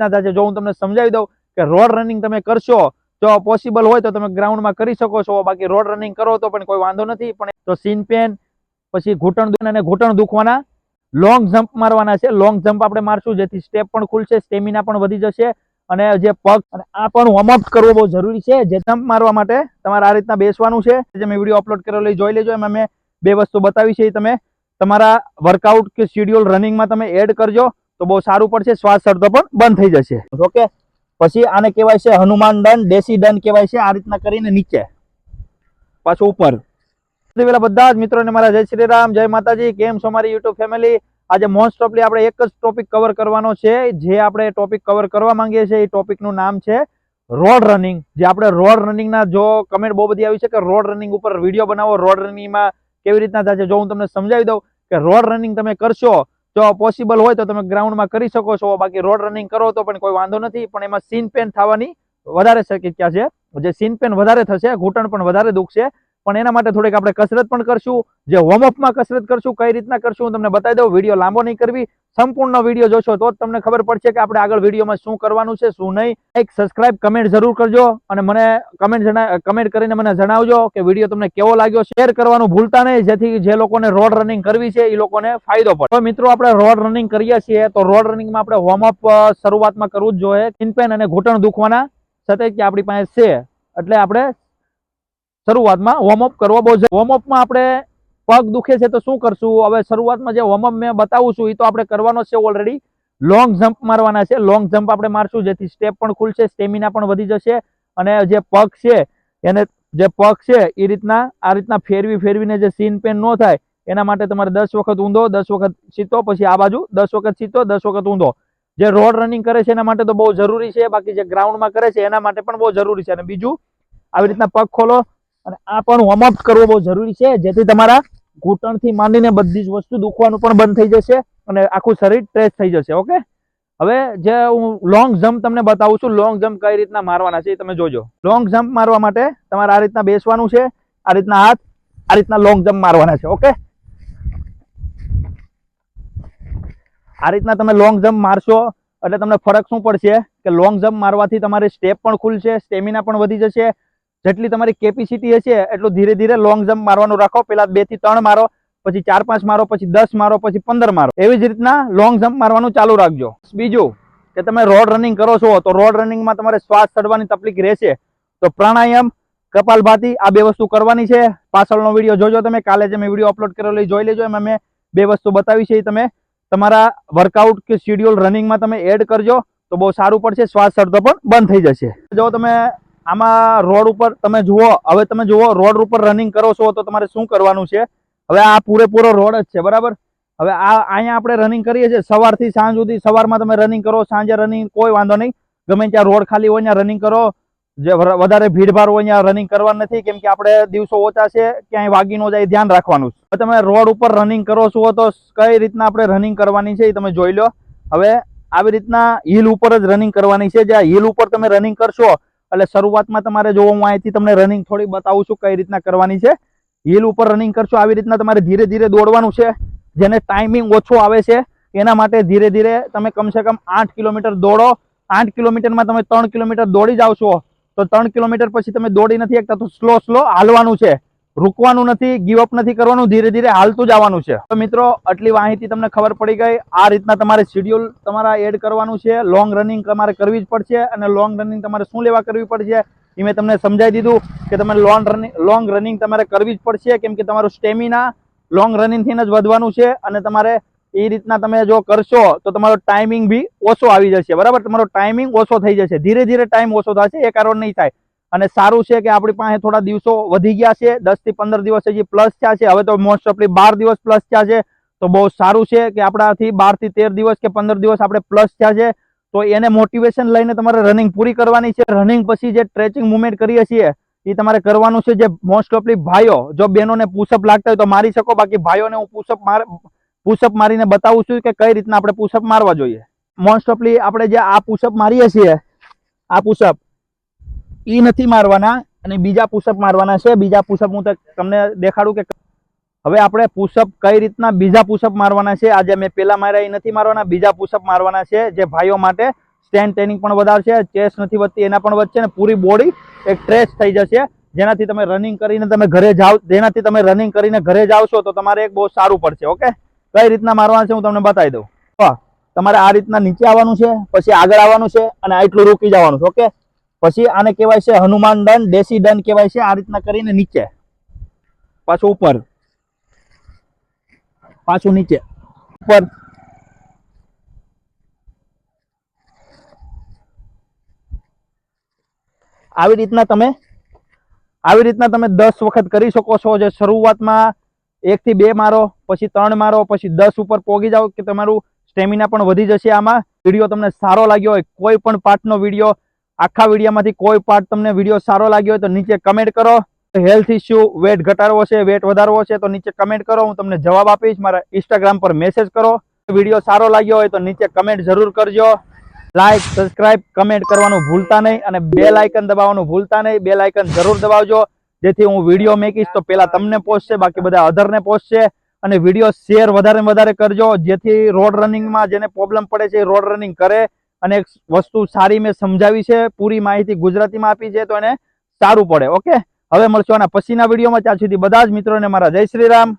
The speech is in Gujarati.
રીતના છે. જો હું તમને સમજાવી દઉં કે રોડ રનિંગ તમે કરશો, જો પોસિબલ હોય તો તમે ગ્રાઉન્ડમાં કરી શકો છો. બાકી રોડ રનિંગ કરો તો પણ કોઈ વાંધો નથી. પણ તો સીન પેન પછી ઘૂંટણ દુખવાના અને ઘૂંટણ દુખવાના લોંગ જમ્પ મારવાના છે. લોંગ જમ્પ આપણે મારશું, જેથી સ્ટેપ પણ ખુલશે સ્ટેમિના પણ વધી જશે અને જે પગ અને આ પણ વોર્મઅપ કરવો બહુ જરૂરી છે. જે જમ્પ મારવા માટે તમારે આ રીતના બેસવાનું છે. જે મેં વીડિયો અપલોડ કરેલો જોઈ લેજો. એમાં મેં બે વસ્તુ બતાવી છે એ તમે તમારા વર્કઆઉટ કે શેડ્યુલ રનિંગમાં તમે એડ કરજો. તો બહુ સારું પડશે, શ્વાસ ચડતો પણ બંધ થઈ જશે. ઓકે? પછી આને કહેવાય છે હનુમાન દંડ, દેશી દંડ કહેવાય છે, આ રીતના કરીને નીચે. પાછું ઉપર. પેલા બધા જ મિત્રોને મારા જય શ્રી રામ, જય માતાજી, કેમ છો મારી યુટ્યુબ ફેમિલી? આજે મોસ્ટ ઓફલી આપણે એક જ ટોપિક કવર કરવાનો છે. જે આપણે ટોપિક કવર કરવા માંગીએ છીએ, એ ટોપિકનું નામ છે રોડ રનિંગ. જે આપણે રોડ રનિંગના જો કમેન્ટ બહુ બધી આવી છે કે રોડ રનિંગ ઉપર વીડિયો બનાવો, રોડ રનિંગમાં કેવી રીતના થાય છે, જો હું તમને સમજાવી દઉં કે રોડ રનિંગ તમે કરશો જો પોસિબલ હોય તો તમે ગ્રાઉન્ડમાં કરી શકો છો. બાકી રોડ રનિંગ કરો તો પણ કોઈ વાંધો નથી. પણ એમાં સીન પેન થવાની વધારે શક્યતા છે? જે સીન પેન વધારે થશે, ઘૂંટણ પણ વધારે દુખશે. પણ એના માટે થોડીક આપણે કસરત પણ કરશું. જે વોર્મઅપમાં કસરત કરશું, કઈ રીતના કરશું હું તમને બતાવી દઉં. વીડિયો લાંબો નહીં કરવી. સંપૂર્ણ વીડિયો જોશો તો જ તમને ખબર પડશે કે આપણે આગળ વિડીયોમાં શું કરવાનું છે, શું નહીં. એક સબસ્ક્રાઇબ કમેન્ટ જરૂર કરજો અને મને કમેન્ટ કમેન્ટ કરીને મને જણાવજો કે વીડિયો તમને કેવો લાગ્યો. શેર કરવાનું ભૂલતા નહીં, જેથી જે લોકોને રોડ રનિંગ કરવી છે, એ લોકોને ફાયદો પડે. તો મિત્રો, આપણે રોડ રનિંગ કરીએ છીએ, તો રોડ રનિંગમાં આપણે વોર્મઅપ શરૂઆતમાં કરવું જ જોઈએ. ચિનપેન અને ઘૂંટણ દુખવાના સતત આપણી પાસે છે. એટલે આપણે શરૂઆતમાં વોર્મઅપ કરવો બહુ વોર્મઅપમાં આપણે પગ દુખે છે તો શું કરશું? હવે શરૂઆતમાં જે વોર્મઅપ મેં બતાવું છું એ તો આપણે કરવાનો છે ઓલરેડી લોંગ જમ્પ મારવાના છે. લોંગ જમ્પ આપણે મારશું, જેથી સ્ટેપ પણ ખુલશે સ્ટેમિના પણ વધી જશે. અને જે પગ છે, એને જે પગ છે એ રીતના, આ રીતના ફેરવી ફેરવીને જે સીન પેન ન થાય, એના માટે તમારે દસ વખત ઊંધો, દસ વખત સીતો પછી આ બાજુ દસ વખત સીતો દસ વખત ઊંધો. જે રોડ રનિંગ કરે છે, એના માટે તો બહુ જરૂરી છે, બાકી જે ગ્રાઉન્ડમાં કરે છે, એના માટે પણ બહુ જરૂરી છે. અને બીજું, આવી રીતના પગ ખોલો, અને આ પણ વોર્મઅપ કરવો બહુ જરૂરી છે, જેથી તમારા ઘૂંટણથી માંડીને બધી જ વસ્તુ દુખવાનું પણ બંધ થઈ જશે અને આખું શરીર ટ્રેસ થઈ જશે ઓકે હવે જે હું લોંગ જમ્પ તમને બતાવું છું લોંગ જમ્પ કઈ રીતના મારવાના છે એ તમે જોજો. લોંગ જમ્પ મારવા માટે તમારે આ રીતના બેસવાનું છે, આ રીતના હાથ, આ રીતના લોંગ જમ્પ મારવાના છે ઓકે આ રીતના તમે લોંગ જમ્પ મારશો, એટલે તમને ફરક શું પડશે કે લોંગ જમ્પ મારવાથી તમારી સ્ટેપ પણ ખુલશે સ્ટેમિના પણ વધી જશે જેટલી તમારી કેપેસિટી હશે, એટલું ધીરે ધીરે લોંગ જમ્પ મારવાનું રાખો. પેલા બેથી ત્રણ મારો, પછી ચાર પાંચ મારો, પછી દસ મારો, પછી પંદર મારો. એવી જ રીતના લોંગ જમ્પ મારવાનું ચાલુ રાખજો. બીજું કે તમે રોડ રનિંગ કરો છો, તો રોડ રનિંગમાં તમારે શ્વાસ ચડવાની તકલીફ રહેશે. તો પ્રાણાયામ, કપાલભાતી, આ બે વસ્તુ કરવાની છે. પાછળનો વીડિયો જોજો તમે. કાલે જે મેં વીડિયો અપલોડ કરેલો જોઈ લેજો. એમાં મેં બે વસ્તુ બતાવી છે એ તમે. તમારા વર્કઆઉટ કે શેડ્યુલ રનિંગમાં તમે એડ કરજો, તો બહુ સારું પડશે. શ્વાસ ચડતો પણ બંધ થઈ જશે. જો તમે આમાં રોડ ઉપર તમે જુઓ, હવે તમે જુઓ, રોડ ઉપર રનિંગ કરો છો તો તમારે શું કરવાનું છે? હવે આ પૂરેપૂરો રોડ જ છે, બરાબર? હવે આ અહીંયા આપણે રનિંગ કરીએ છીએ, સવારથી સાંજ સુધી સવારમાં તમે રનિંગ કરો, સાંજે રનિંગ કોઈ વાંધો નહીં. ગમે ત્યાં રોડ ખાલી હોય ત્યાં રનિંગ કરો. જે વધારે ભીડભાડ હોય ત્યાં રનિંગ કરવાનું નથી, કેમ કે આપણે દિવસો ઓછા છે, ક્યાંય વાગી ન જાય ધ્યાન રાખવાનું છે. તમે રોડ ઉપર રનિંગ કરો છો તો કઈ રીતના આપણે રનિંગ કરવાની છે એ તમે જોઈ લો. હવે આવી રીતના હિલ ઉપર જ રનિંગ કરવાની છે. જે હિલ ઉપર તમે રનિંગ કરશો એટલે શરૂઆતમાં તમારે જો હું અહીંથી તમને રનિંગ થોડી બતાવું છું કઈ રીતના કરવાની છે. હિલ ઉપર રનિંગ કરશો, આવી રીતના તમારે ધીરે ધીરે દોડવાનું છે. જેને ટાઈમિંગ ઓછો આવે છે, એના માટે ધીરે ધીરે તમે કમસે કમ આઠ કિલોમીટર દોડો. આઠ કિલોમીટરમાં તમે ત્રણ કિલોમીટર દોડી જાઓ છો તો ત્રણ કિલોમીટર પછી તમે દોડી નથી એકતા તો સ્લો સ્લો હાલવાનું છે. રૂકવાનું નથી ગીવઅપ નથી કરવાનું, ધીરે ધીરે હાલતું જવાનું છે. તો મિત્રો, આટલી માહિતી તમને ખબર પડી ગઈ. આ રીતના તમારે શેડ્યુલ તમારા એડ કરવાનું છે. લોંગ રનિંગ તમારે કરવી જ પડશે અને લોંગ રનિંગ તમારે શું લેવા કરવી પડશે એ મેં તમને સમજાવી દીધું કે તમે લોંગ રનિંગ લોંગ રનિંગ તમારે કરવી જ પડશે. કેમ કે તમારું સ્ટેમિના લોંગ રનિંગથી જ વધવાનું છે અને તમારે એ રીતના તમે જો કરશો તો તમારો ટાઈમિંગ બી ઓછો આવી જશે. બરાબર? તમારો ટાઈમિંગ ઓછો થઈ જશે. ધીરે ધીરે ટાઈમ ઓછો થશે. એ કારણ નહીં થાય. અને સારું છે કે આપણી પાસે થોડા દિવસો વધી ગયા છે. દસથી પંદર દિવસ હજી પ્લસ થયા છે. હવે તો મોસ્ટ ઓફલી બાર દિવસ પ્લસ થયા છે. તો બહુ સારું છે કે આપણાથી બારથી તેર દિવસ કે પંદર દિવસ આપણે પ્લસ થયા છે. તો એને મોટિવેશન લઈને તમારે રનિંગ પૂરી કરવાની છે. રનિંગ પછી જે સ્ટ્રેચિંગ મુવમેન્ટ કરીએ છીએ, એ તમારે કરવાનું છે જે મોસ્ટ ઓફલી ભાઈઓ, જો બહેનોને પુશઅપ લાગતા હોય તો મારી શકો. બાકી ભાઈઓને હું પુશઅપ માર પુશઅપ મારીને બતાવું છું કે કઈ રીતના આપણે પુશઅપ મારવા જોઈએ. મોસ્ટ ઓફલી આપણે જે આ પુશઅપ મારીએ છીએ, આ પુશઅપ ઈ નથી મારવાના અને બીજા પુષપ મારવાના છે. બીજા પુષપ હું તમને દેખાડું કે હવે આપણે પુષપ કઈ રીતના બીજા પુષપ મારવાના છે? આજે મેં પેલા માર્યા એ નથી મારવાના. બીજા પુષપ મારવાના છે જે ભાઈઓ માટે સ્ટેન્ડ ટ્રેનિંગ પણ વધારશે ચેસ નથી વધતી, એના પણ વધશે ને પૂરી બોડી એક ટ્રેસ થઈ જશે. જેનાથી તમે રનિંગ કરીને તમે ઘરે જાઓ, જેનાથી તમે રનિંગ કરીને ઘરે જાવશો તો તમારે એક બહુ સારું પડશે, ઓકે? કઈ રીતના મારવાના છે હું તમને બતાવી દઉં. તમારે આ રીતના નીચે આવવાનું છે, પછી આગળ આવવાનું છે અને આટલું રૂકી જવાનું છે, ઓકે? પછી આને કહેવાય છે હનુમાન દંડ, દેશી દંડ કહેવાય છે, આ રીતના કરીને નીચે. પાછું ઉપર. પાછું નીચે. ઉપર. આવી રીતના તમે, આવી રીતના તમે દસ વખત કરી શકો છો જે શરૂઆતમાં એક થી બે મારો, પછી ત્રણ મારો, પછી દસ ઉપર પોગી જાઓ કે તમારું સ્ટેમિના પણ વધી જશે આમાં. વીડિયો તમને સારો લાગ્યો હોય, કોઈ પણ પાર્ટનો વીડિયો આખા વિડીયોમાંથી કોઈ પાર્ટ તમને વીડિયો સારો લાગ્યો હોય તો નીચે કમેન્ટ કરો. હેલ્થ ઇસ્યુ વેટ ઘટાડવો છે વેટ વધારવો છે તો નીચે કમેન્ટ કરો. હું તમને જવાબ આપીશ, મારા ઇન્સ્ટાગ્રામ પર મેસેજ કરો. વીડિયો સારો લાગ્યો હોય તો નીચે કમેન્ટ જરૂર કરજો. લાઇક સબસ્ક્રાઇબ કમેન્ટ કરવાનું ભૂલતા નહીં અને બેલ આઇકન દબાવવાનું ભૂલતા નહીં. બેલ આઇકન જરૂર દબાવજો. જેથી હું વીડિયો મેકીશ તો પહેલાં તમને પહોંચશે, બાકી બધા અધરને પહોંચશે. અને વીડિયો શેર વધારે વધારે કરજો. જેથી રોડ રનિંગમાં જેને પ્રોબ્લેમ પડે છે રોડ રનિંગ કરે. અને એક વસ્તુ સારી મેં સમજાવી છે, પૂરી માહિતી ગુજરાતીમાં આપી છે, તો એને સારું પડે, ઓકે? હવે મળશું આના પછીના વિડીયોમાં. ત્યાં સુધી બધા જ મિત્રોને મારા જય શ્રી રામ.